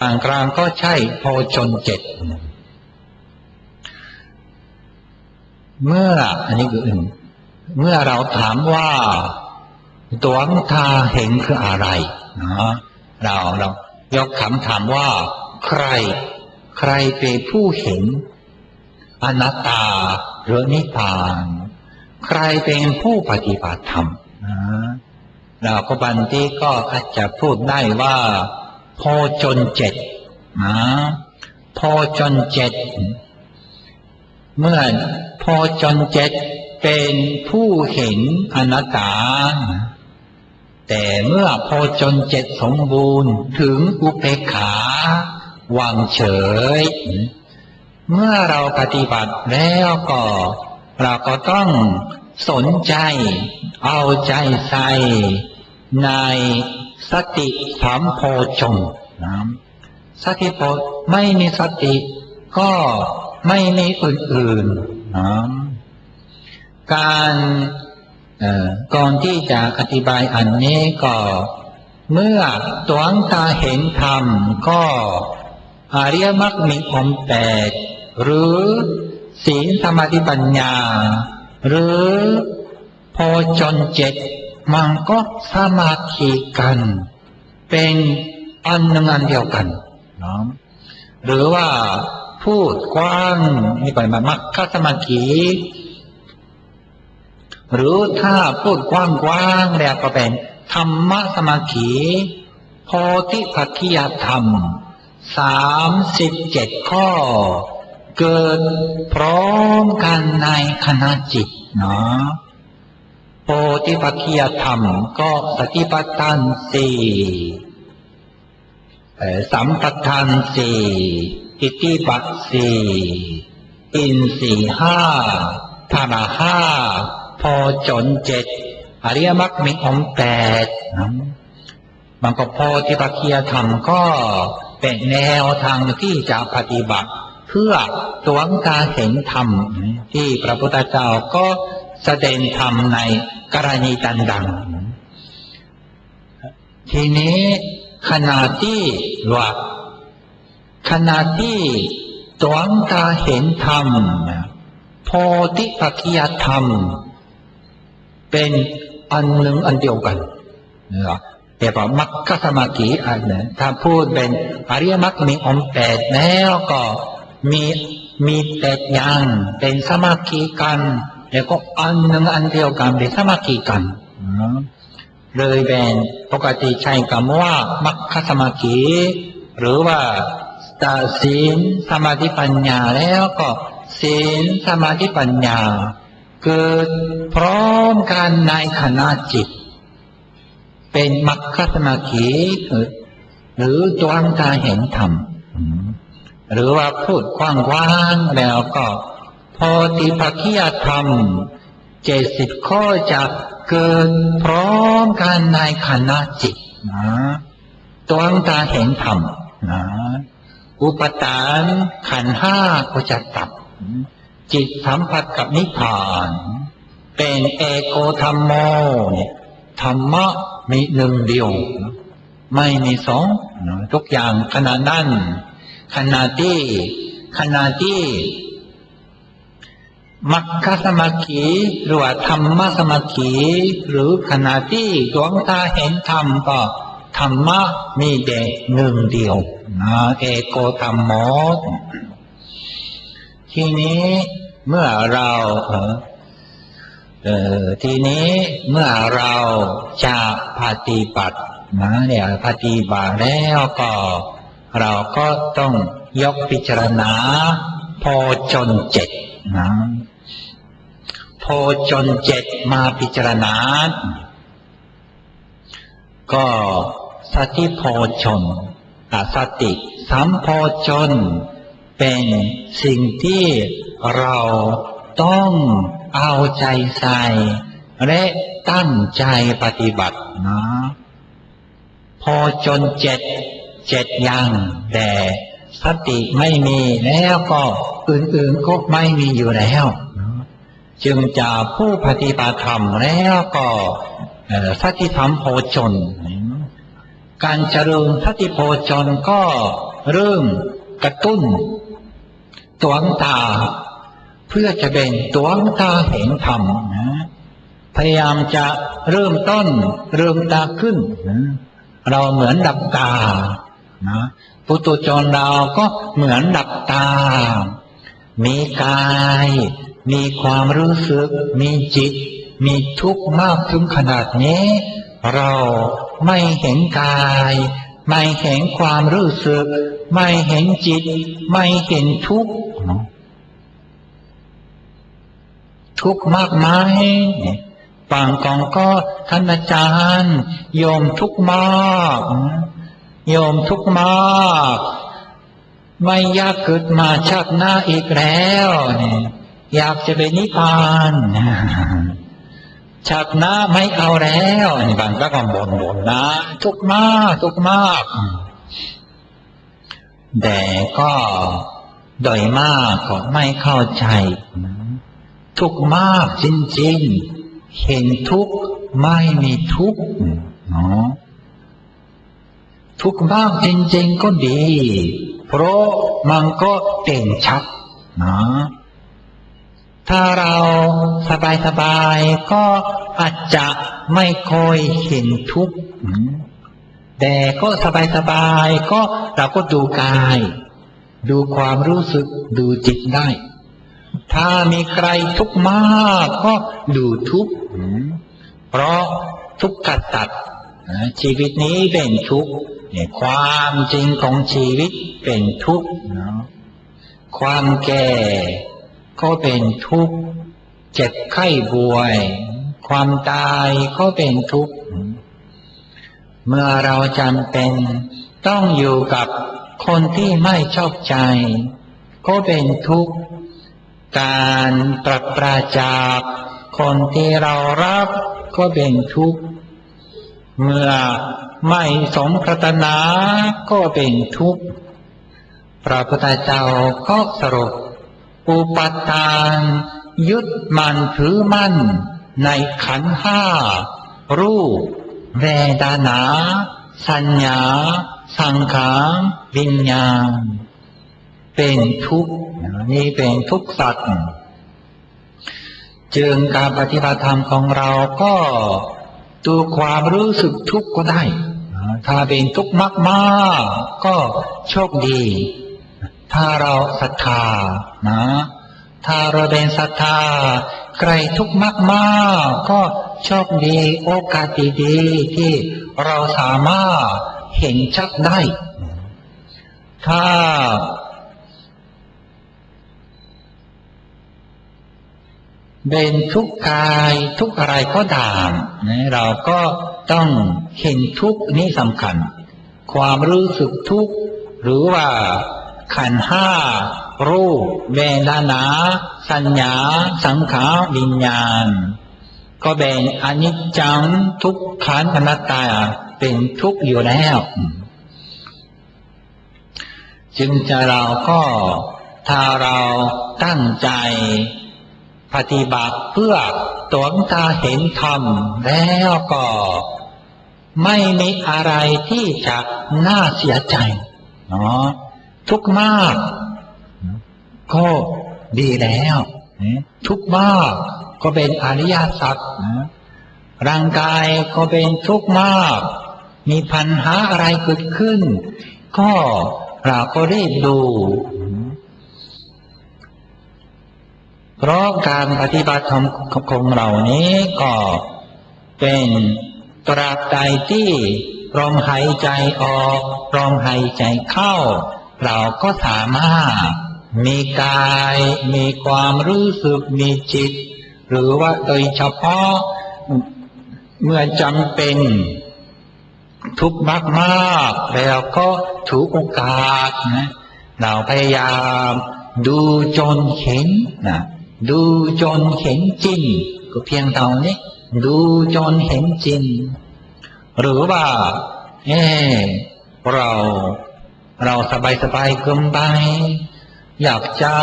กลางกลางก็ใช่โพชนเจ็ดเมื่ออันนี้คืออื่น เมื่อเราถามว่าดวงตาเห็นคืออะไรนะเราเรายกคำถามว่า ใคร ใครเป็นผู้เห็นอนัตตาหรือนิพพาน ใครเป็นผู้ปฏิบัติธรรมนะเราก็บันทีก็อาจจะพูดได้ว่า พอจนเจ็ดนะพอจนเจ็ดเมื่อพอจนเจ็ดเป็นผู้เห็นอนัตตาแต่เมื่อพอจนเจ็ดสมบูรณ์ถึงอุเบกขาวางเฉย เมื่อเราปฏิบัติแล้วก็ เราก็ต้องสนใจ เอาใจใส่ใน สติสามโพชงนะสติโพไม่มีสติ ก็ไม่มีอื่นๆนะการก่อนที่จะอธิบายอันนี้ก็ เมื่อดวงตาเห็นธรรมก็อริยมรรคมีองค์แปดหรือศีลสมาธิปัญญา หรือโพอจนเจ็ด มันก็สมาธิกัน เป็นอันหนึ่งอันเดียวกันนะหรือว่าพูดกว้างนี่ไปมามักคสมาธิหรือถ้าพูดกว้างๆแล้วก็เป็นธรรมะสมาธิโพธิปัจจยธรรมสามสิบเจ็ดข้อ เกิดพร้อมกันในคณะจิตเนาะ โพธิปัจจิยธรรมก็สติปัฏฐานสี่สัมปทานสี่อิติบัตสี่อินสี่ห้าธาราห้าพอจนเจ็ดอริยมรรคมีองค์แปดมันก็พอที่ปัจจียธรรมก็เป็นแนวทางที่จะปฏิบัติ เพื่อตัวการเห็นธรรมที่พระพุทธเจ้าก็ แสดงธรรมในกรณีดังๆทีนี้ขณะที่ว่าขณะที่ตัวตาเห็นธรรมโพธิปัจจยธรรม เป็นอันหนึ่งอันเดียวกันนะแต่ว่ามัคคสมาธิอันนี้ถ้าพูดเป็นอริยมรรคมีองค์แปดแล้วก็มีมีแปดอย่างเป็นสมาธิกัน แล้วก็อันหนึ่งอันเดียวกันเป็นสมาธิกันเลยเป็นปกติใช้คำว่ามัคคสมาธิหรือว่าตาศีลสมาธิปัญญาแล้วก็ศีลสมาธิปัญญา เกิดพร้อมกันในขณะจิต เป็นมัคคสมาธิหรือดวงตาเห็นธรรมหรือว่าพูดกว้างๆแล้วก็ พอติปักิยธรรมเจ็ดสิบข้อจะเกิดพร้อมกันในขณะจิตนะดวงตาเห็นธรรมนะอุปทานขันห้าก็จะตับ จิตสัมผัสกับนิพพาน เป็นเอโกธรรมโมเนี่ยธรรมะมีหนึ่งเดียว ไม่มีสองทุกอย่างขณะนั้นขณะที่ขณะที่ มัคคสมาธิหรือว่าธรรมสมาธิหรือขณะที่ดวงตาเห็นธรรมก็ธรรมะมีเด็หนึ่งเดียวนะเอโกธรรมโมทีนี้เมื่อเราเออทีนี้เมื่อเราจะปฏิบัตินะเนี่ยปฏิบัติแล้วก็ เราก็ต้องยกพิจารณาพอจนเจ็ดนะ พอจนเจ็ดมาพิจารณา ก็สติโพชนสติสัมโพชน เป็นสิ่งที่เราต้องเอาใจใส่และตั้งใจปฏิบัตินะพอจนเจ็ดเจ็ดอย่างแต่สติไม่มีแล้วก็อื่นๆก็ไม่มีอยู่แล้ว จึงจะผู้ปฏิบัติธรรมแล้วก็สติธรรมโพชน การเจริญสติโพชนก็เริ่มกระตุ้นตัวตา เพื่อจะเป็นตัวตาเห็นธรรมนะพยายามจะเริ่มต้นเริ่มตาขึ้นนะเราเหมือนดับตานะปุตุชนเราก็เหมือนดับตา มีกาย มีความรู้สึก มีจิต มีทุกข์มากถึงขนาดนี้ เราไม่เห็นกาย ไม่เห็นความรู้สึก ไม่เห็นจิต ไม่เห็นทุกข์ทุกข์มากไหมเนี่ยบางกองก็ท่านอาจารย์โยมทุกข์มากโยมทุกข์มาก ไม่อยากเกิดมาชาติหน้าอีกแล้วเนี่ย อยากจะเป็นนิพพานชาติหน้าไม่เอาแล้วนี่บางก็ก็บ่นบ่นนะทุกมากทุกมาก แต่ก็โดยมากก็ไม่เข้าใจ ทุกมากจริงๆ เห็นทุกไม่มีทุกเนาะทุกมากจริงๆก็ดี เพราะมันก็เด่นชัดนะ ถ้าเราสบายๆก็อาจจะไม่ค่อยเห็นทุกข์แต่ก็สบายๆก็เราก็ดูกาย ดูความรู้สึกดูจิตได้ ถ้ามีใครทุกข์มากก็ดูทุกข์เพราะทุกข์กัดตัดชีวิตนี้เป็นทุกข์ความจริงของชีวิตเป็นทุกข์ความแก่ ก็เป็นทุกข์ เจ็บไข้ป่วย ความตายก็เป็นทุกข์ เมื่อเราจำเป็นต้องอยู่กับคนที่ไม่ชอบใจ ก็เป็นทุกข์ การปรับปราจากคนที่เรารักก็เป็นทุกข์ เมื่อไม่สมปรารถนาก็เป็นทุกข์ พระพุทธเจ้าก็สรุป อุปทาน ยึดมั่นถือมั่น ในขันห้า รูป เวทนา สัญญา สังขารวิญญาณ เป็นทุกข์นี่เป็นทุกข์สัตว์จึงการปฏิบัติธรรมของเราก็ตัวความรู้สึกทุกข์ก็ได้ ถ้าเป็นทุกข์มาก ๆ ก็โชคดี ถ้าเราศรัทธานะ ถ้าเราเป็นศรัทธา ใครทุกข์มากๆ ก็โชคดีโอกาสดีๆที่เราสามารถเห็นชัดได้ ถ้าเป็นทุกกายทุกอะไรก็ตามนะเราก็ต้องเห็นทุกนี้สำคัญ ความรู้สึกทุกหรือว่า ขันห้ารูปเวทนา สัญญา สังขารวิญญาณ ก็เป็นอนิจจังทุกขันธนัตตาเป็นทุกข์อยู่แล้ว จึงจะเราก็ถ้าเราตั้งใจปฏิบัติเพื่อตัวตาเห็นธรรมแล้วก็ไม่มีอะไรที่จะน่าเสียใจเนาะ ทุกมาก ก็ดีแล้วทุกมากก็เป็นอริยสัจร่างกายก็เป็นทุกมาก มีปัญหาอะไรเกิดขึ้น ก็เราก็รีบดู เพราะการปฏิบัติธรรมของเรานี้ก็เป็นตราบใดที่ลมหายใจออกลมหายใจเข้า เราก็สามารถมีกาย มีความรู้สึกมีจิต หรือว่าโดยเฉพาะเมื่อจำเป็นทุกข์มากๆแล้วก็ถูกโอกาสนะเราพยายามดูจนเห็นนะดูจนเห็นจริง ก็เพียงเท่านี้ ดูจนเห็นจริง หรือว่าเออเรา เราสบายสบายเกินไป อยากจะ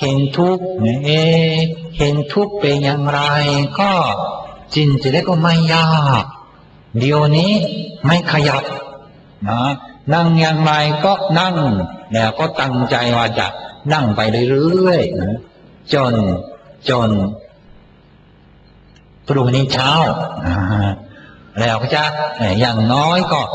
เห็นทุกข์เอเห็นทุกข์เป็นอย่างไร ก็จริงจะได้ก็ไม่ยากเดี๋ยวนี้ไม่ขยับนะนั่งอย่างไรก็นั่งแล้วก็ตั้งใจว่าจะนั่งไปเรื่อยๆนะจนจนพรุ่งนี้เช้าแล้วก็จะเอ่ออย่างน้อยก็